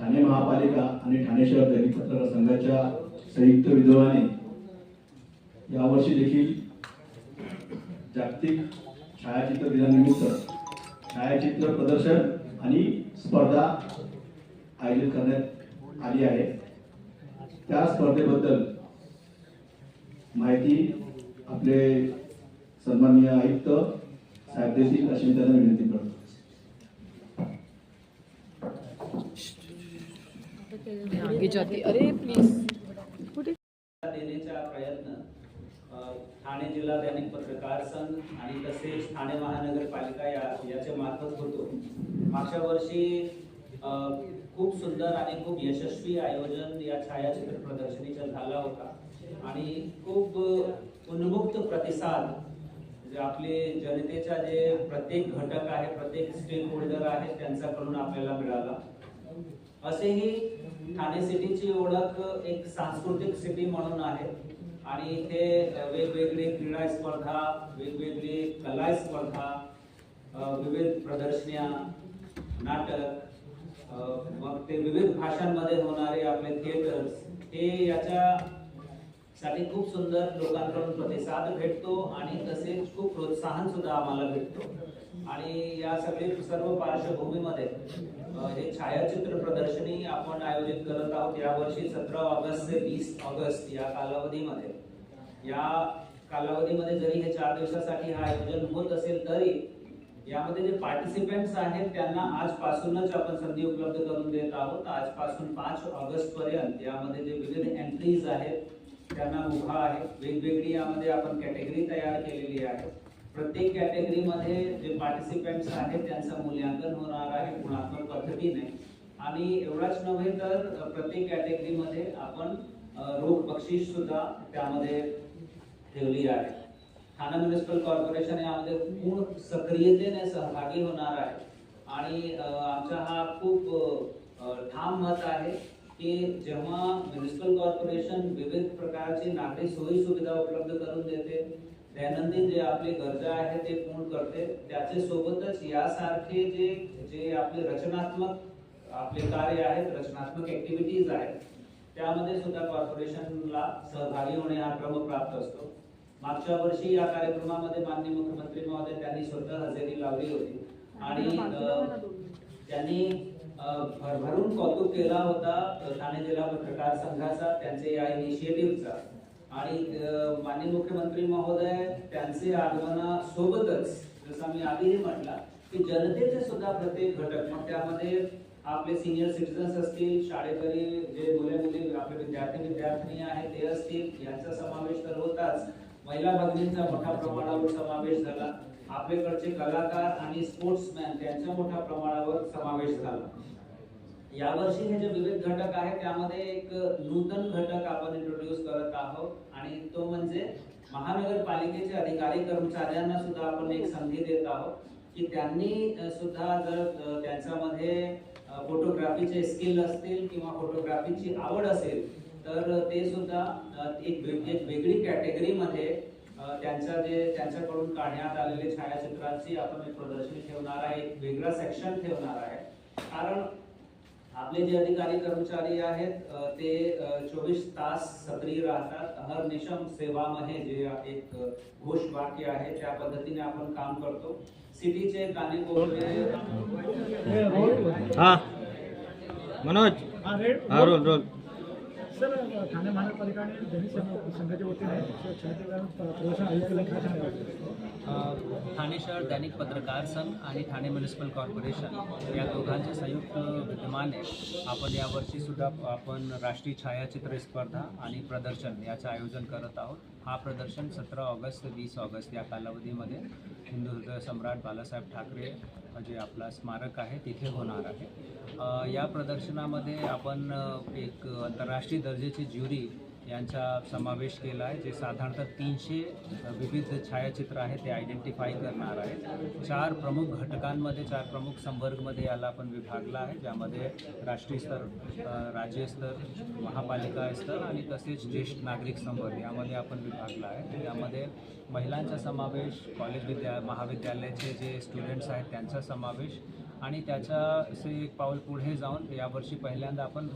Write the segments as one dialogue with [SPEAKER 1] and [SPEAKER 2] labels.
[SPEAKER 1] ठाणे महापालिका आणि ठाणे शहर दैनिक पत्रकार संघाच्या संयुक्त विद्यमाने यावर्षी देखील जागतिक छायाचित्र दिनानिमित्त छायाचित्र प्रदर्शन आणि स्पर्धा आयोजित करण्यात आली आहे. त्या स्पर्धेबद्दल माहिती आपले सन्माननीय आयुक्त साहेब देतील अशी मी त्यांना विनंती करतो.
[SPEAKER 2] आगे जाती अरे प्लीज कुठे?
[SPEAKER 3] देण्याचा प्रयत्न ठाणे जिल्हा दैनिक पत्रकार संघ आणि तसेच ठाणे महानगरपालिका या याच्या मार्फत होतो. मागच्या वर्षी खूप सुंदर आणि खूप यशस्वी आयोजन या छायाचित्र प्रदर्शनीचा झाला होता. आणि खूप उन्मुक्त प्रतिसाद जे आपले जनतेचा जे प्रत्येक घटक आहे प्रत्येक स्टेक होल्डर आहे त्यांच्याकडून आपल्याला मिळाला. असेही ठाणे सिटीची ओळख एक सांस्कृतिक सिटी म्हणून आहे. आणि इथे वेगवेगळी क्रीडा स्पर्धा वेगवेगळी कला स्पर्धा विविध प्रदर्शन्या नाटक मग ते विविध भाषांमध्ये होणारे आपले थिएटर्स हे याच्या साठी खूप सुंदर लोकांकडून प्रतिसाद भेटतो आणि तसेच खूप प्रोत्साहन सुद्धा आम्हाला भेटतो. आणि या सगळे सर्व पार्श्वभूमीमध्ये अ, हे छायाचित्र प्रदर्शनी आपण आयोजित करत आहोत यावर्षी सतरा ऑगस्ट ते वीस ऑगस्ट या कालावधीमध्ये. या कालावधीमध्ये जरी हे चार दिवसासाठी हा आयोजन होत असेल तरी यामध्ये जे पार्टिसिपेंट्स आहेत त्यांना आजपासूनच आपण संधी उपलब्ध करून देत आहोत. आजपासून पाच ऑगस्ट पर्यंत यामध्ये जे विविध एंट्रीज आहेत त्यांना मुभा आहे. वेगवेगळी यामध्ये आपण कॅटेगरी तयार केलेली आहे. प्रत्येक कॅटेगरीमध्ये जे पार्टिसिपेंट्स आहेत त्यांचं मूल्यांकन होणार आहे गुणात्मक पद्धतीने. आणि एवढाच नव्हे तर प्रत्येक कॅटेगरीमध्ये आपण रोख बक्षीस सुद्धा त्यामध्ये ठेवली आहे. ठाणे म्युनिसिपल कॉर्पोरेशन यामध्ये पूर्ण सक्रियतेने सहभागी होणार आहे. आणि आमचा हा खूप ठाम मत आहे की जेव्हा म्युनिसिपल कॉर्पोरेशन विविध प्रकारची नागरी सोयी सुविधा उपलब्ध करून देते दैनंदिन जे आपली गरजा आहे ते पूर्ण करते. त्याचे सोबतच यासारखे जे जे आपले रचनात्मक आपले कार्य आहेत रचनात्मक ऍक्टिव्हिटीज आहेत त्यामध्ये सुद्धा कॉर्पोरेशनला सहभागी होणे हा क्रम प्राप्त असतो. मागच्या वर्षी या कार्यक्रमामध्ये माननीय मुख्यमंत्री महोदय त्यांनी स्वतः हजेरी लावली होती. आणि त्यांनी भरभरून कौतुक केला होता. ठाणे जिल्हा पत्रकार संघाचा त्यांचे या इनिशिएटिव्हचा आणि माननीय मुख्यमंत्री महोदय त्यांचे आगमनासोबतच जसं मी आधीही म्हटला की जनतेचे सुद्धा प्रत्येक घटक मग त्यामध्ये आपले सिनियर सिटीजन्स असतील शाळेकरी जे मुले मुली आपले विद्यार्थी विद्यार्थिनी आहेत ते असतील यांचा समावेश तर होताच. महिला भगिनींचा मोठ्या प्रमाणावर समावेश झाला. आपल्याकडचे कलाकार आणि स्पोर्ट्समॅन त्यांचा मोठ्या प्रमाणावर समावेश झाला. यावर्षी हे जे विविध घटक आहेत त्यामध्ये एक नूतन घटक आपण इंट्रोड्यूस करत आहोत आणि तो म्हणजे महानगरपालिकेचे अधिकारी कर्मचाऱ्यांना सुद्धा आपण एक संधी देत आहोत की त्यांनी सुद्धा जर त्यांच्यामध्ये फोटोग्राफीचे स्किल असतील किंवा फोटोग्राफीची आवड असेल तर ते सुद्धा एक एक वेगळी कॅटेगरीमध्ये त्यांच्या जे त्यांच्याकडून काढण्यात आलेले छायाचित्रांची आपण एक प्रदर्शनी ठेवणार आहे एक वेगळा सेक्शन ठेवणार आहे. कारण आपले जे अधिकारी कर्मचारी आहेत ते चोवीस तास सक्रिय राहतात. हर निशम सेवा महे जे एक अ, घोषवाक्य आहे त्या पद्धतीने आपण काम करतो. सिटीचे
[SPEAKER 4] हा मनोज
[SPEAKER 5] हा. रेड
[SPEAKER 4] हा रोल रोल.
[SPEAKER 5] सर ठाणे महानगरपालिका आणि दैनिक संघाच्या वतीने प्रदर्शन आयोजित केलं काय
[SPEAKER 6] सांगायचं ठाणे शहर दैनिक पत्रकार संघ आणि ठाणे म्युनिसिपल कॉर्पोरेशन या दोघांचे संयुक्त विद्यमाने आपण यावर्षी सुद्धा आपण राष्ट्रीय छायाचित्र स्पर्धा आणि प्रदर्शन याचं आयोजन करत आहोत. हा प्रदर्शन सतरा ऑगस्ट ते वीस ऑगस्ट या कालावधीमध्ये हिंदू हृदय सम्राट बालासाहेब ठाकरे जे आपला स्मारक आहे तिथे होणार आहे. या प्रदर्शनामध्ये आपण एक आंतरराष्ट्रीय दर्जाची ज्युरी यांचा समावेश केला आहे जे साधारणतः तीनशे विविध छायाचित्र आहेत ते आयडेंटिफाय करणार आहेत चार प्रमुख घटकांमध्ये चार प्रमुख संवर्गमध्ये याला आपण विभागला आहे ज्यामध्ये राष्ट्रीय स्तर राज्यस्तर महापालिका स्तर आणि तसेच ज्येष्ठ नागरिक संवर्ग यामध्ये आपण विभागला आहे. यामध्ये महिलांचा समावेश कॉलेज विद्या महाविद्यालयाचे जे स्टुडंट्स आहेत त्यांचा समावेश
[SPEAKER 3] आणि त्याच्या असे एक पाऊल पुढे जाऊन यावर्षी पहिल्यांदा आपण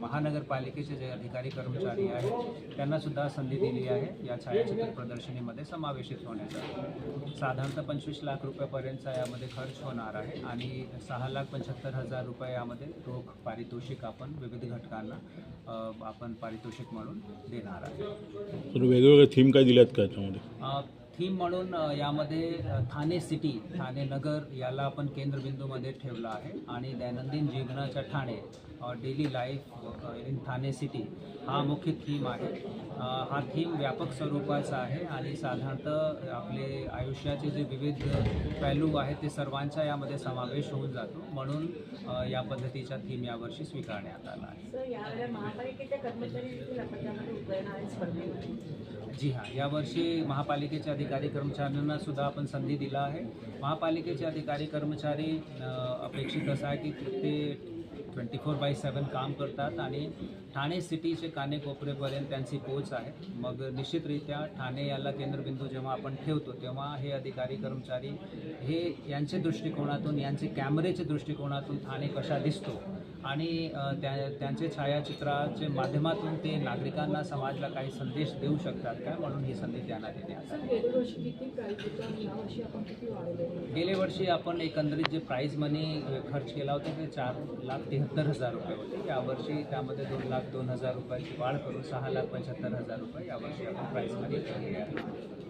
[SPEAKER 3] महानगरपालिकेचे जे अधिकारी कर्मचारी आहेत त्यांनासुद्धा संधी दिली आहे. या छायाचित्र प्रदर्शनीमध्ये समावेशित होण्याचा. साधारणतः पंचवीस लाख रुपयापर्यंतचा यामध्ये खर्च होणार आहे आणि सहा लाख पंच्याहत्तर हजार रुपये यामध्ये रोख पारितोषिक आपण विविध घटकांना आपण पारितोषिक म्हणून देणार आहे
[SPEAKER 7] वेगवेगळ्या थीम काय दिल्यात का याच्यामध्ये?
[SPEAKER 3] थीम म्हणून यामध्ये ठाणे सिटी ठाणे नगर याला आपण केंद्रबिंदूमध्ये ठेवलं आहे. आणि दैनंदिन जीवनाच्या Thane daily life in Thane city हा मुख्य थीम आहे. अ, हा थीम व्यापक स्वरूपाचा आहे आणि साधारणतः आपले आयुष्याचे जे विविध पैलू आहेत ते सर्वांचा यामध्ये समावेश होऊन जातो. म्हणून अ, या पद्धतीचा थीम यावर्षी स्वीकारण्यात आला आहे.
[SPEAKER 2] महापालिकेच्या
[SPEAKER 3] जी हां यावर्षी महापालिकेचे अधिकारी कर्मचाऱ्यांना सुद्धा आपण संधी दिला आहे. महापालिकेचे अधिकारी कर्मचारी अ, अपेक्षित असं आहे की ते ट्वेंटी फोर बाय सेवन काम करतात आणि ठाणे सिटीचे कानेकोपरेपर्यंत त्यांची पोच आहे. मग निश्चितरित्या ठाणे याला केंद्रबिंदू जेव्हा आपण ठेवतो तेव्हा हे अधिकारी कर्मचारी हे यांच्या दृष्टिकोनातून यांचे कॅमेरेच्या दृष्टिकोनातून ठाणे कशा दिसतो आणि त्या त्यांचे छायाचित्राच्या माध्यमातून ते नागरिकांना समाजाला काही संदेश देऊ शकतात काय म्हणून ही संधी त्यांना देण्यात
[SPEAKER 2] गेल्या वर्षी आपण
[SPEAKER 3] एकंदरीत जे प्राईज मनी खर्च केला होता ते चार लाख सत्तर हजार रुपये होते. यावर्षी त्यामध्ये दोन लाख दोन हजार रुपयाची वाढ करून सहा लाख पंच्याहत्तर हजार रुपये यावर्षी आपण प्राईसमध्ये मनी आहे.